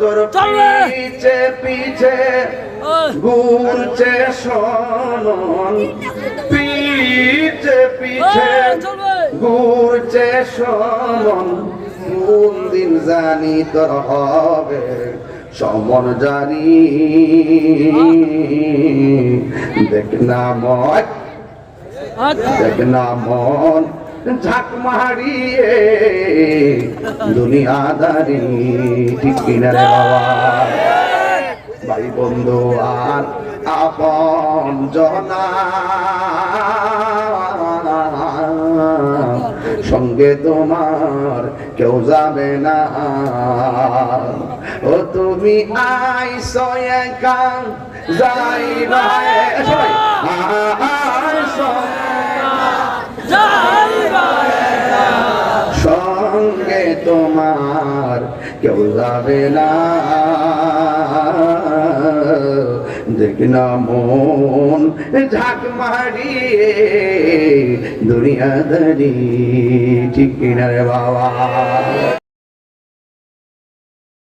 তোর পিছে পিছে ঘুরছে সনন। পিছে পিছে ঘুরছে সনন। কোন দিন জানি তোর হবে সমন জানি। দেখ না ময় আচ্ছা। দেখ না মন। ঝাঁক মারিয়ে দুনিয়াদারি ঠিক কিনা রে বাবা? ভাই বন্ধু, আর আপন জনা সঙ্গে তোমার কেউ যাবে না। ও তুমি আইসো একা যাইবা এ- তোমার কেউ যাবে না। দেখি না মন ঝাঁক মারিয়ে দুনিয়াদারি ঠিক কিনারে বাবা।